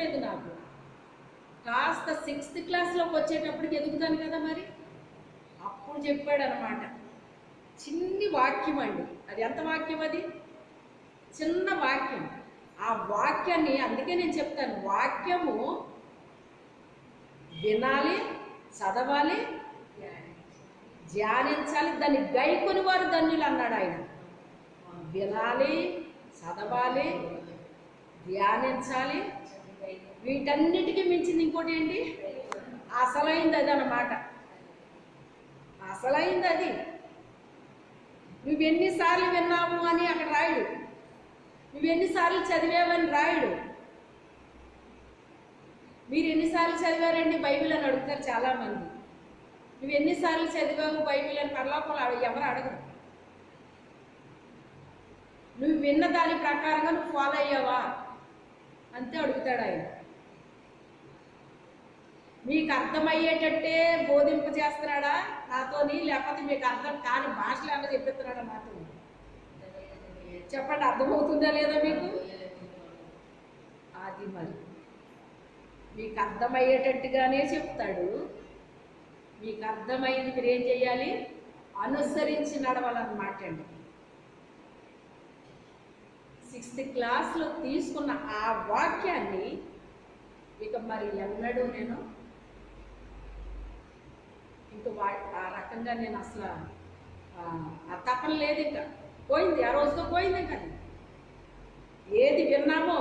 ఎదగలేదు నాకు. కాస్త సిక్స్త్ క్లాస్లోకి వచ్చేటప్పటికి ఎదుగుతాను కదా మరి? అప్పుడు చెప్పాడు అనమాట చిన్ని వాక్యం అండి. అది ఎంత వాక్యం అది? చిన్న వాక్యం. ఆ వాక్యాన్ని అందుకే నేను చెప్తాను. వాక్యము వినాలి చదవాలి ధ్యానించాలి. దాన్ని గైకొని వారు ధన్యులు అన్నాడు ఆయన. వినాలి చదవాలి ధ్యానించాలి వీటన్నిటికీ మించింది ఇంకోటి ఏంటి? అసలైంది అది అన్నమాట అసలైంది అది నువ్వు ఎన్నిసార్లు విన్నావు అని అక్కడ రాయుడు. నువ్వు ఎన్నిసార్లు చదివావని రాయుడు. మీరు ఎన్నిసార్లు చదివారండి? బైబిల్ అని అడుగుతారు చాలామంది. నువ్వు ఎన్నిసార్లు చదివావు బైబిల్ అని పరలోపల ఎవరు అడగరు. నువ్వు విన్న దాని ప్రకారంగా నువ్వు ఫాలో అయ్యావా? అంతే అడుగుతాడు ఆయన. మీకు అర్థమయ్యేటట్టే బోధింప చేస్తున్నాడా? నాతోని లేకపోతే మీకు అర్థం కాని భాషలు ఏమో చెప్పిస్తున్నాడా నాతో? చెప్పండి అర్థమవుతుందా లేదా మీకు? అది మరి. మీకు అర్థమయ్యేటట్టుగానే చెప్తాడు. మీకు అర్థమైంది మీరు ఏం చేయాలి అనుసరించి నడవాలన్నమాట అండి. సిక్స్త్ క్లాస్లో తీసుకున్న ఆ వాక్యాన్ని ఇక మరి ఎన్నడూ నేను ఇంకా వా ఆ రకంగా నేను అసలు ఆ, తపన లేదు ఇంకా. పోయింది ఆ రోజుతో పోయింది ఇంకా ఏది విన్నామో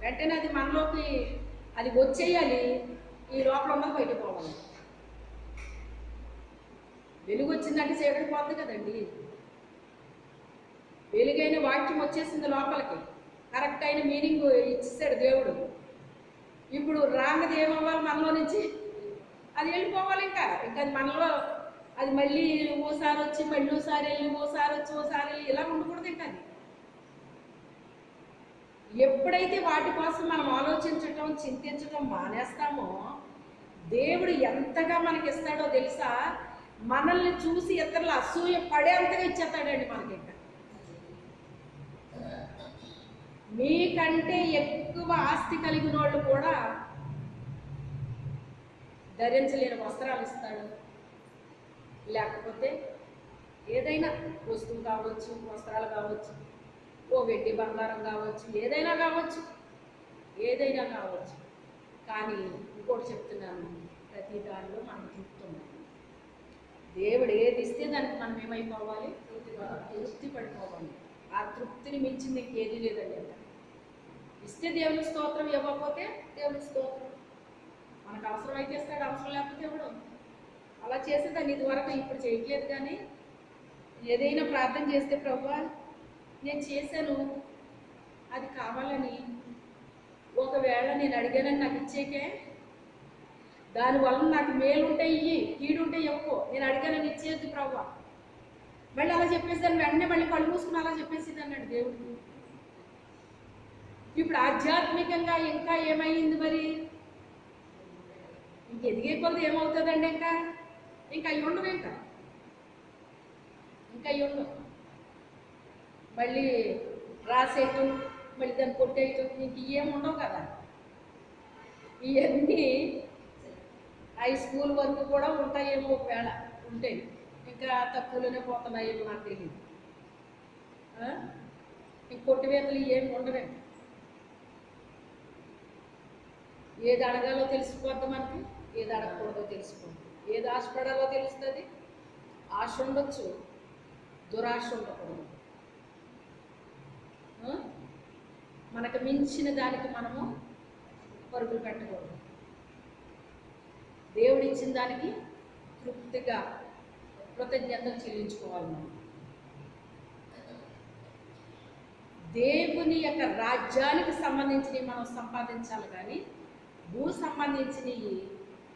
వెంటనే అది మనలోకి అది వచ్చేయాలి ఈ లోపల ఉన్నది బయటకు పోవాలి. వెలుగు వచ్చిందంటే చీకటి పోతుంది కదండి. వెలుగైన వాక్యం వచ్చేసింది లోపలికి. కరెక్ట్ అయిన మీనింగ్ ఇచ్చేసాడు దేవుడు. ఇప్పుడు రాంగది ఏమవ్వాలి మనలో నుంచి అది వెళ్ళిపోవాలి ఇంకా. ఇంకా అది మనలో అది మళ్ళీ ఓసారి వచ్చి మళ్ళీ ఓసారి వెళ్ళి ఓసారి వచ్చి ఓసారి వెళ్ళి ఇలా ఉండకూడదు ఇంకా అది. ఎప్పుడైతే వాటి కోసం మనం ఆలోచించటం చింతించటం మానేస్తామో దేవుడు ఎంతగా మనకి ఇస్తాడో తెలుసా? మనల్ని చూసి ఇతరులు అసూయ పడేంతగా ఇచ్చేస్తాడండి మనకి ఇంకా. మీకంటే ఎక్కువ ఆస్తి కలిగిన వాళ్ళు కూడా ధరించలేని వస్త్రాలు ఇస్తాడు. లేకపోతే ఏదైనా వస్తువు కావచ్చు వస్త్రాలు కావచ్చు ఓ వెండి బంగారం కావచ్చు ఏదైనా కావచ్చు ఏదైనా కావచ్చు. కానీ ఇంకోటి చెప్తున్నాను ప్రతి దానిలో మనం తృప్తి దేవుడు ఏది ఇస్తే దానికి మనం ఏమైపోవాలి? తృప్తి పడిపోవాలి ఆ తృప్తిని మించింది ఇంకేది లేదండి. ఇస్తే దేవుని స్తోత్రం ఇవ్వకపోతే దేవుని స్తోత్రం. మనకు అవసరం అయితే ఇస్తాడు అవసరం లేకపోతే ఇవ్వడు అలా చేసేదాన్ని ఇదివరకు ఇప్పుడు చేయట్లేదు కానీ ఏదైనా ప్రార్థన చేస్తే ప్రభు నేను చేశాను అది కావాలని ఒకవేళ నేను అడిగానని నాకు ఇచ్చేకే దానివల్ల నాకు మేలు ఉంటే ఇయ్యి కీడుంటే ఇవ్వకు నేను అడిగానని ఇచ్చేది ప్రభు. మళ్ళీ అలా చెప్పేసాను వెంటనే మళ్ళీ కళ్ళు మూసుకుని అలా చెప్పేసి అన్నాడు దేవుడు. ఇప్పుడు ఆధ్యాత్మికంగా ఇంకా ఏమైంది మరి? ఇంక ఎదిగే కొద్ది ఏమవుతుందండి ఇంకా? ఇంకా అవి ఉండవు ఇంకా. ఇంకా అవి ఉండవు. మళ్ళీ రాసేయటం మళ్ళీ దాన్ని కొట్టేయటం ఇంక ఇవేమి ఉండవు కదా. ఇవన్నీ హై స్కూల్ వరకు కూడా ఉంటాయేమో ఒకవేళ ఉంటాయి. ఇంకా తక్కువలోనే పోతున్నాయేమో నాకు తెలియదు ఈ కొట్టివేతలు ఏమి ఉండవే. ఏది అడగాలో తెలిసిపోద్దాం మనకి? ఏది అడగకూడదో తెలుసుకోండి. ఏది ఆశపడాలో తెలుస్తుంది? ఆశ ఉండొచ్చు. దురాశ ఉండకూడదు. మనకు మించిన దానికి మనము పరుగులు పెట్టకూడదు. దేవుడు ఇచ్చిన దానికి తృప్తిగా కృతజ్ఞతలు చెల్లించుకోవాలి మనం. దేవుని యొక్క రాజ్యానికి సంబంధించినవి మనం సంపాదించాలి కానీ భూ సంబంధించినవి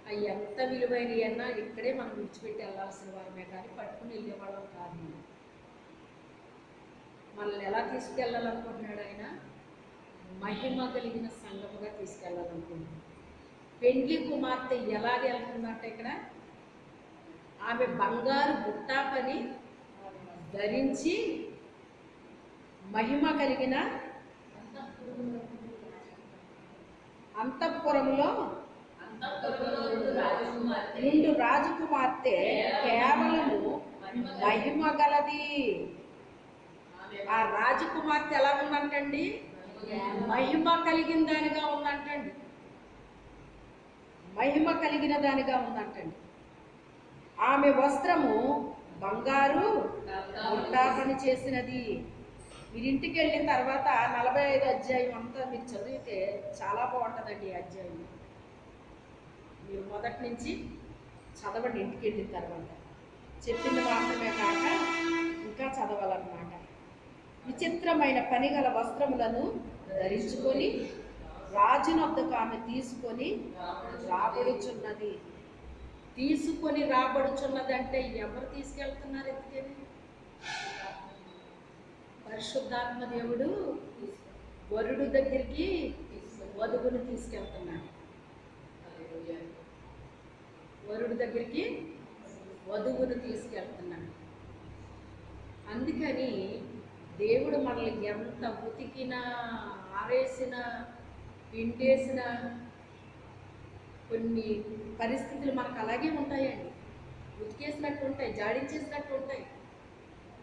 అవి ఎంత విలువైనవి అన్నా ఇక్కడే మనం విడిచిపెట్టి వెళ్ళాల్సిన వారమే కానీ పట్టుకుని వెళ్ళేవాళ్ళం కాదు మనం. మనల్ని ఎలా తీసుకెళ్ళాలనుకుంటున్నాడు ఆయన మహిమ కలిగిన సంఘముగా తీసుకెళ్ళాలనుకుంటున్నాడు పెండ్లి కుమార్తె ఎలాగ వెళ్తుందంటే ఇక్కడ ఆమె బంగారు బుట్టాపని ధరించి మహిమ కలిగిన అంతఃపురములో అంతఃపురములో నిండు రాజకుమార్తె కేవలము మహిమ గలది ఆ రాజకుమార్తె ఎలా ఉందంటండి? మహిమ కలిగిన దానిగా ఉందంటండి. మహిమ కలిగిన దానిగా ఉందంటండి. ఆమె వస్త్రము బంగారు పని చేసినది. మీరు ఇంటికి వెళ్ళిన తర్వాత నలభై ఐదు అధ్యాయం అంతా మీరు చదివితే చాలా బాగుంటుందండి ఈ అధ్యాయం. మీరు మొదటి నుంచి చదవండి ఇంటికి వెళ్ళిన తర్వాత. చెప్పింది మాత్రమే కాక ఇంకా చదవాలన్నమాట. విచిత్రమైన పనిగల వస్త్రములను ధరించుకొని రాజునొద్దకు ఆమె తీసుకొని రాబడుచున్నది. తీసుకొని రాబడుచున్నది అంటే ఎవరు తీసుకెళ్తున్నారు ఎందుకని పరిశుద్ధాత్మ దేవుడు వరుడు దగ్గరికి వధువుని తీసుకెళ్తున్నాడు. వరుడు దగ్గరికి వధువును తీసుకెళ్తున్నాడు. అందుకని దేవుడు మనల్ని ఎంత ఉతికినా ఆరేసిన పిండేసిన కొన్ని పరిస్థితులు మనకు అలాగే ఉంటాయండి. ఉతికేసినట్టు ఉంటాయి జాడించేసినట్టు ఉంటాయి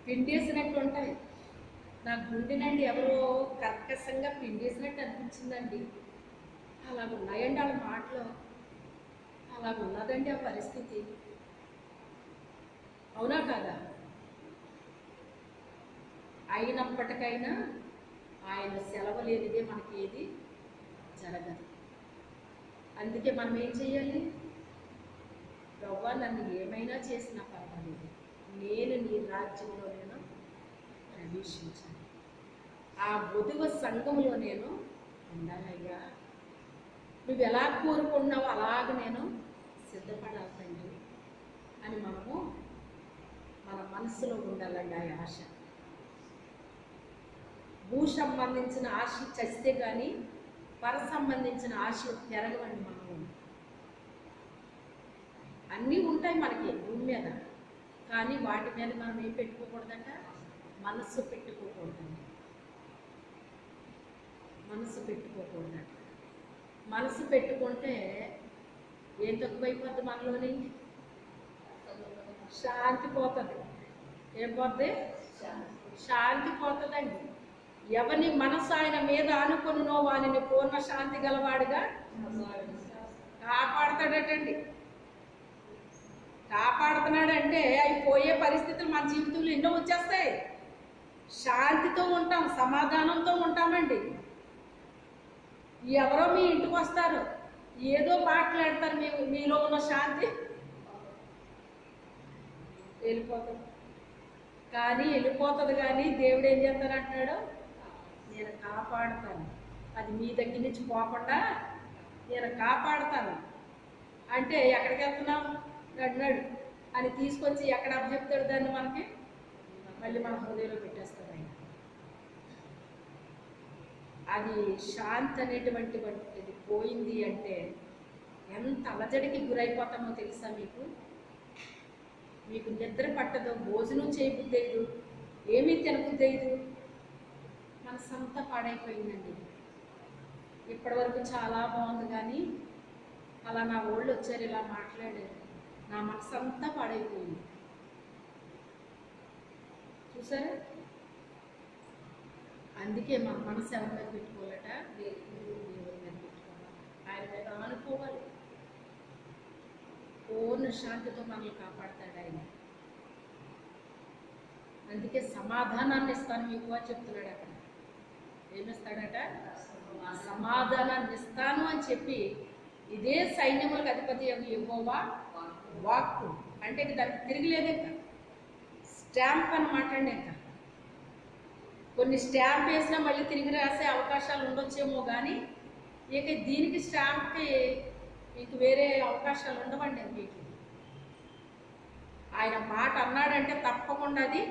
పిండేసినట్టు ఉంటాయి. నా గుండెనండి ఎవరో కర్కశంగా పిండేసినట్టు అనిపించిందండి. అలాగ ఉన్నాయండి వాళ్ళ మాటలు. నాకు ఉన్నదండి ఆ పరిస్థితి. అవునా కాదా? అయినప్పటికైనా ఆయన సెలవు లేనిదే మనకి ఏది జరగదు. అందుకే మనం ఏం చేయాలి ప్రవ్వా నన్ను ఏమైనా చేసినా పర్వాలేదు. నేను నీ రాజ్యంలో నేను ప్రవేశించాలి. ఆ వధువ సంఘంలో నేను ఉండాలయ్యా. నువ్వు ఎలా కోరుకున్నావో అలాగ నేను సిద్ధపడాలండి అని మనము మన మనసులో ఉండాలండి ఆ ఆశ. భూ సంబంధించిన ఆశ చస్తే కానీ పర సంబంధించిన ఆశలు పెరగవండి మనము. అన్నీ ఉంటాయి మనకి భూమి మీద కానీ వాటి మీద మనం ఏం పెట్టుకోకూడదంట? మనస్సు పెట్టుకోకూడదండి. మనసు పెట్టుకోకూడదంట. మనసు పెట్టుకుంటే ఏం తక్కువైపోద్ది మనలోని? శాంతి పోతుంది. ఏం పోద్ది? శాంతి పోతుందండి. ఎవని మనసు ఆయన మీద అనుకున్నో వానిని పూర్ణ శాంతి గలవాడుగా కాపాడతాడటండి. కాపాడుతున్నాడంటే అవి పోయే పరిస్థితులు మన జీవితంలో ఎన్నో వచ్చేస్తాయి. శాంతితో ఉంటాం సమాధానంతో ఉంటామండి. ఎవరో మీ ఇంటికి వస్తారు. ఏదో మాట్లాడతారు మీ మీలో ఉన్న శాంతి. వెళ్ళిపోతుంది కానీ వెళ్ళిపోతుంది కానీ దేవుడు ఏం చేస్తాను అంటున్నాడు? నేను కాపాడుతాను. అది మీ దగ్గర నుంచి పోకుండా నేను కాపాడుతాను. అంటే ఎక్కడికి వెళ్తున్నాం అన్నాడు అని తీసుకొచ్చి ఎక్కడ అప్పచెప్తాడు దాన్ని మనకి? మళ్ళీ మన హృదయంలో పెట్టేస్తాడు ఆయన అది శాంతి అనేటువంటి వంటిది పోయింది అంటే ఎంత అలజడికి గురైపోతామో తెలుసా మీకు? మీకు నిద్ర పట్టదు భోజనం చేయబుద్దేదు ఏమీ తినబుద్దేదు మనసంతా పాడైపోయిందండి. ఇప్పటివరకు చాలా బాగుంది కానీ అలా నా ఓళ్ళు వచ్చారు ఇలా మాట్లాడారు. నా మనసంతా పాడైపోయింది. చూసారా? అందుకే మన మనసు ఎవరి మీద పెట్టుకోవాలట? దేవుడి మీద పెట్టుకోవాలి ఆయన మీద అనుకోవాలి పూర్ణ శాంతితో మనల్ని కాపాడతాడు ఆయన. అందుకే సమాధానాన్ని ఇస్తాను మీకు అని చెప్తున్నాడు అక్కడ. ఏమిస్తాడట? సమాధానాన్ని ఇస్తాను అని చెప్పి ఇదే సైన్యములకు అధిపతి ఇవ్వవా వాక్కు. అంటే దానికి తిరిగిలేదు ఇంకా స్టాంప్ అని మాట్లాడే ఇంకా. కొన్ని స్టాంప్ వేసినా మళ్ళీ తిరిగి రాసే అవకాశాలు ఉండొచ్చేమో కానీ ఇక దీనికి స్టాంప్కి మీకు వేరే అవకాశాలు ఉండవండి మీకు ఆయన మాట అన్నాడంటే తప్పకుండా అది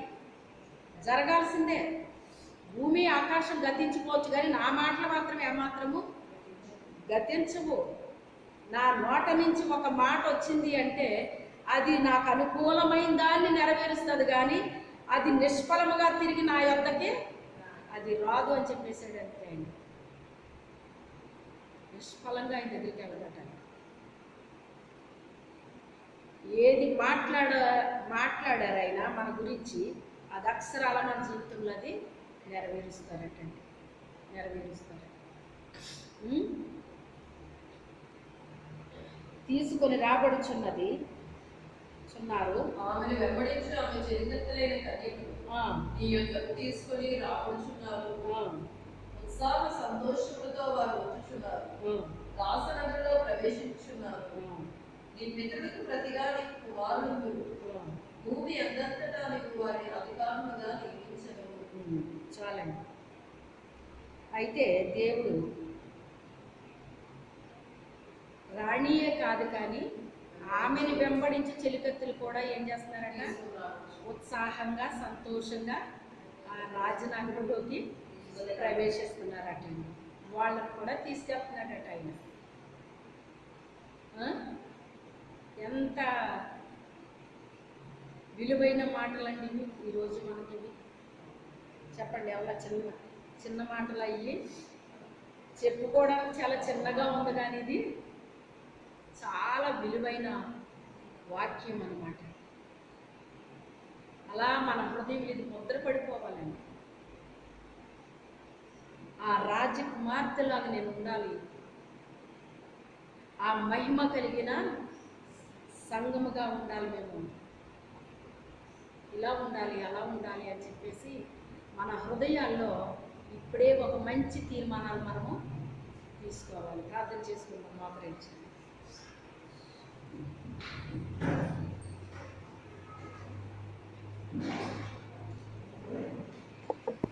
జరగాల్సిందే. భూమి ఆకాశం గతించుకోవచ్చు కానీ నా మాటలు మాత్రం ఏమాత్రము గతించవు. నా నోట నుంచి ఒక మాట వచ్చింది అంటే అది నాకు అనుకూలమైన దాన్ని నెరవేరుస్తుంది కానీ అది నిష్ఫలముగా తిరిగి నా యొద్దకి అది రాదు అని చెప్పేసాడు అంతే అండి నిష్ఫలంగా ఆయన దగ్గరికి వెళ్ళదట ఏది మాట్లాడ మాట్లాడారు ఆయన మన గురించి అది అక్షరాల మన జీవితంలో అది నెరవేరుస్తారటండి. నెరవేరుస్తారు తీసుకొని రాబడుచున్నది చున్నారు ఆమెను వెంబడించి ఆమె చెరిగెత్తలేని కన్యకుడు ఆ, నీ యొక్కకు తీసుకొని రావచ్చున్నారు ఆ, ఉత్సాహ సంతోషములతో వారు వచ్చుచున్నారు. దాసనగరులో ప్రవేశించున్నారు నీ పితరులకు ప్రతిగా నీకు కుమారులు. ఆ. భూమి అందంతటా నీకు వారి అధికారముగా నియమించను. చాలండి. అయితే దేవుడు రాణియే కాదు కానీ ఆమెను వెంబడించి చెలికత్తులు కూడా ఏం చేస్తున్నారంట? ఉత్సాహంగా సంతోషంగా ఆ రాజనగరంలోకి ప్రవేశిస్తున్నారట వాళ్ళని కూడా తీసుకెళ్తున్నాడట ఆయన. ఎంత విలువైన మాటలండి ఇవి ఈరోజు మనకి చెప్పండి ఎవరా చిన్న చిన్న మాటలు అయ్యి చెప్పుకోవడానికి చాలా చిన్నగా ఉంది కానీ ఇది. చాలా విలువైన వాక్యం అనమాట అలా మన హృదయం ఇది ముద్ర పడిపోవాలండి ఆ రాజకుమార్తెలాగా నేను ఉండాలి. ఆ మహిమ కలిగిన సంగముగా ఉండాలి మేము. ఇలా ఉండాలి అలా ఉండాలి అని చెప్పేసి మన హృదయాల్లో ఇప్పుడే ఒక మంచి తీర్మానాలు మనము తీసుకోవాలి. ప్రార్థన చేసుకుందాం మోకరించి